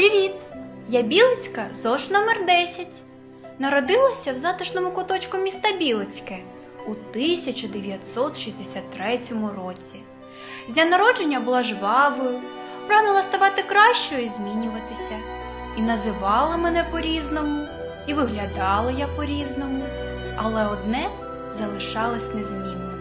Привіт! Я Білицька, ЗОЖ номер 10. Народилася в затишному куточку міста Білицьке у 1963 році. З дня народження була жвавою, прагнула ставати кращою і змінюватися. І називала мене по-різному, і виглядала я по-різному. Але одне залишалось незмінним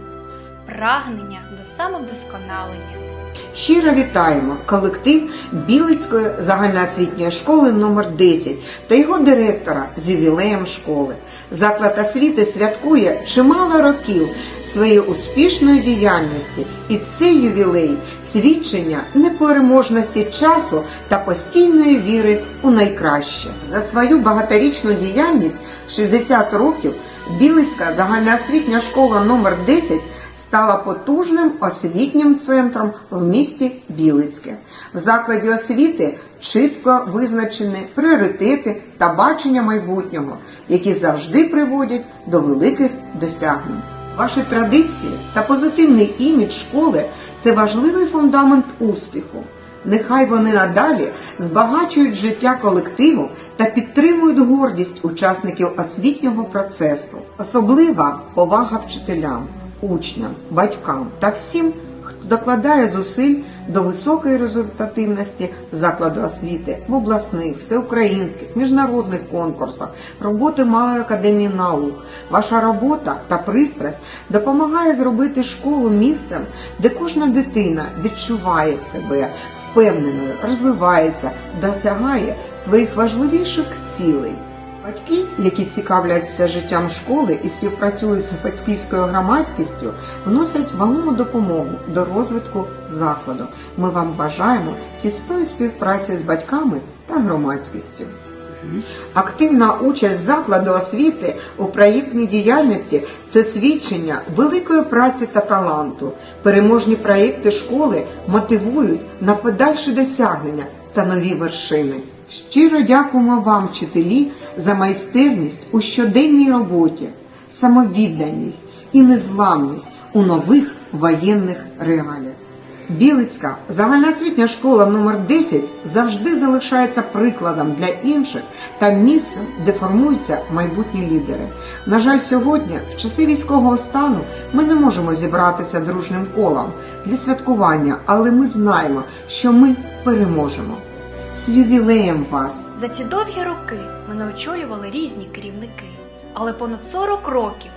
прагнення до самовдосконалення. Щиро вітаємо колектив Білицької загальноосвітньої школи номер 10 та його директора з ювілеєм школи. Заклад освіти святкує чимало років своєї успішної діяльності, і цей ювілей свідчення непереможності часу та постійної віри у найкраще. За свою багаторічну діяльність 60 років Білицька загальноосвітня школа номер 10 стала потужним освітнім центром в місті Білицьке. В закладі освіти чітко визначені пріоритети та бачення майбутнього, які завжди приводять до великих досягнень. Ваші традиції та позитивний імідж школи це важливий фундамент успіху. Нехай вони надалі збагачують життя колективу та підтримують гордість учасників освітнього процесу. Особлива повага вчителям, учням, батькам та всім, хто докладає зусиль до високої результативності закладу освіти в обласних, всеукраїнських, міжнародних конкурсах, роботи Малої академії наук. Ваша робота та пристрасть допомагає зробити школу місцем, де кожна дитина відчуває себе впевненою, розвивається, досягає своїх важливіших цілей. Батьки, які цікавляться життям школи і співпрацюють з батьківською громадськістю, вносять вагому допомогу до розвитку закладу. Ми вам бажаємо тісної співпраці з батьками та громадськістю. Активна участь закладу освіти у проєктній діяльності це свідчення великої праці та таланту. Переможні проєкти школи мотивують на подальші досягнення та нові вершини. Щиро дякуємо вам, вчителі, за майстерність у щоденній роботі, самовідданість і незламність у нових воєнних реаліях. Білицька загальноосвітня школа номер 10 завжди залишається прикладом для інших та місцем, де формуються майбутні лідери. На жаль, сьогодні, в часи військового стану, ми не можемо зібратися дружним колом для святкування, але ми знаємо, що ми переможемо. З ювілеєм вас! За ці довгі роки мене очолювали різні керівники, але понад 40 років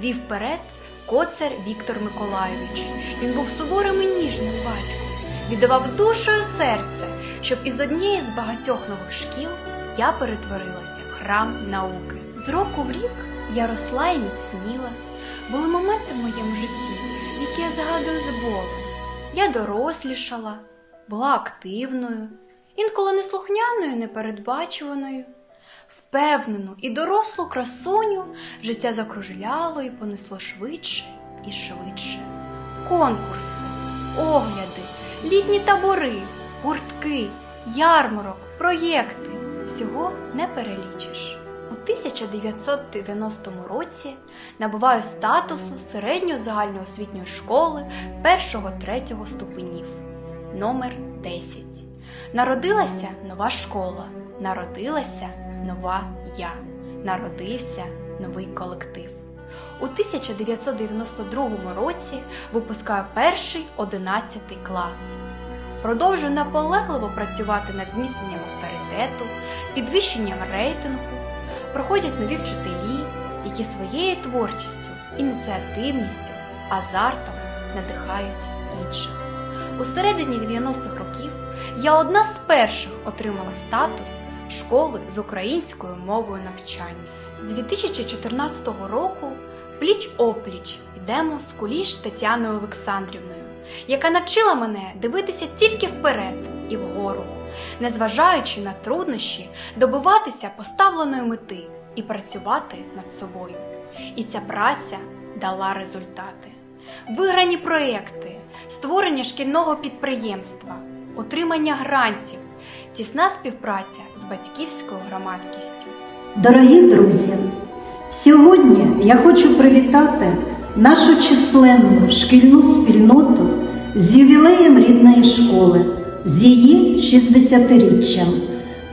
вів вперед коцар Віктор Миколайович. Він був суворим і ніжним батьком, віддавав душу і серце, щоб із однієї з багатьох нових шкіл я перетворилася в храм науки. З року в рік я росла і міцніла. Були моменти в моєму житті, які я згадую з болем. Я дорослішала, була активною, інколи неслухняною, непередбачуваною. Впевнену і дорослу красуню життя закружляло і понесло швидше і швидше. Конкурси, огляди, літні табори, гуртки, ярмарок, проєкти всього не перелічиш. У 1990 році набуваю статусу середньо-загальноосвітньої школи першого-третього ступенів номер 10. Народилася нова школа, народилася нова я, народився новий колектив. У 1992 році випускаю перший 11 клас. Продовжую наполегливо працювати над зміцненням авторитету, підвищенням рейтингу. Проходять нові вчителі, які своєю творчістю, ініціативністю, азартом надихають інших. У середині 90-х років я одна з перших отримала статус школи з українською мовою навчання. З 2014 року пліч опліч йдемо з куліш Тетяною Олександрівною, яка навчила мене дивитися тільки вперед і вгору, незважаючи на труднощі, добиватися поставленої мети і працювати над собою. І ця праця дала результати. Виграні проекти, створення шкільного підприємства, отримання грантів, тісна співпраця з батьківською громадськістю. Дорогі друзі, сьогодні я хочу привітати нашу численну шкільну спільноту з ювілеєм рідної школи, з її 60-річчям.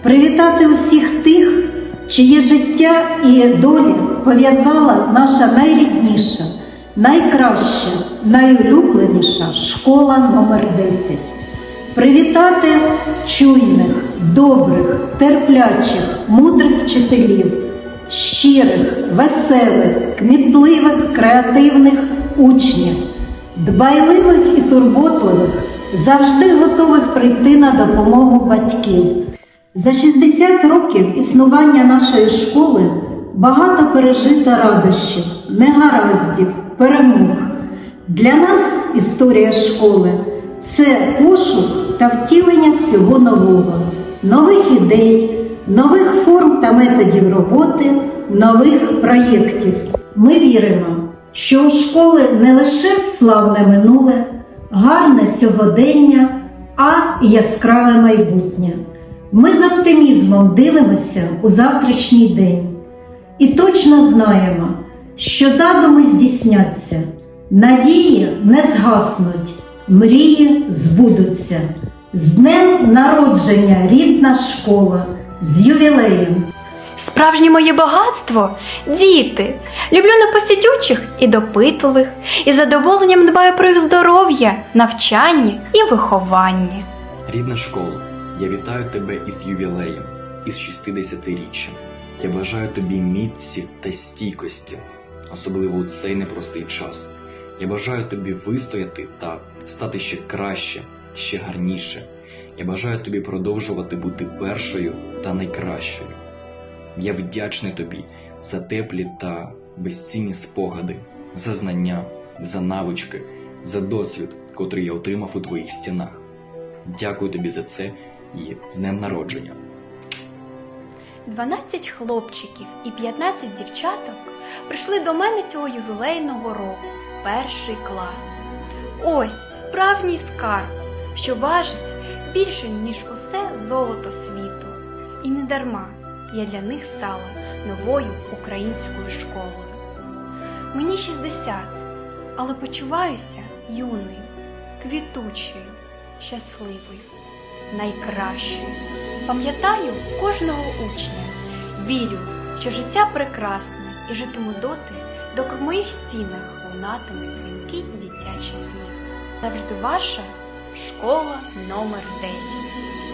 привітати усіх тих, чиє життя і долі пов'язала наша найрідніша, найкраща, найулюбленіша школа номер 10 Привітати чуйних, добрих, терплячих, мудрих вчителів, щирих, веселих, кмітливих, креативних учнів, дбайливих і турботливих, завжди готових прийти на допомогу батьків. За 60 років існування нашої школи багато пережито радощів, негараздів, перемог. Для нас історія школи це пошук та втілення всього нового, нових ідей, нових форм та методів роботи, нових проєктів. Ми віримо, що у школи не лише славне минуле, гарне сьогодення, а й яскраве майбутнє. Ми з оптимізмом дивимося у завтрашній день і точно знаємо, що задуми здійсняться, надії не згаснуть, мрії збудуться. З днем народження рідна школа, з ювілеєм! Справжнє моє багатство діти. Люблю непосидючих і допитливих, і задоволенням дбаю про їх здоров'я, навчання і виховання. Рідна школа, я вітаю тебе із ювілеєм, із 60-річчям. Я бажаю тобі міці та стійкості, особливо у цей непростий час. Я бажаю тобі вистояти та стати ще краще, ще гарніше. Я бажаю тобі продовжувати бути першою та найкращою. Я вдячний тобі за теплі та безцінні спогади, за знання, за навички, за досвід, котрий я отримав у твоїх стінах. Дякую тобі за це і з днем народження. 12 хлопчиків і 15 дівчаток прийшли до мене цього ювілейного року в перший клас. Ось справжній скарб, що важить більше, ніж усе золото світу. І не дарма я для них стала новою українською школою. Мені 60, але почуваюся юною, квітучою, щасливою, найкращою. Пам'ятаю кожного учня, вірю, що життя прекрасне і житиму доти, доки в моїх стінах лунатиме дзвінкий дитячий сміх. Завжди ваша школа номер 10.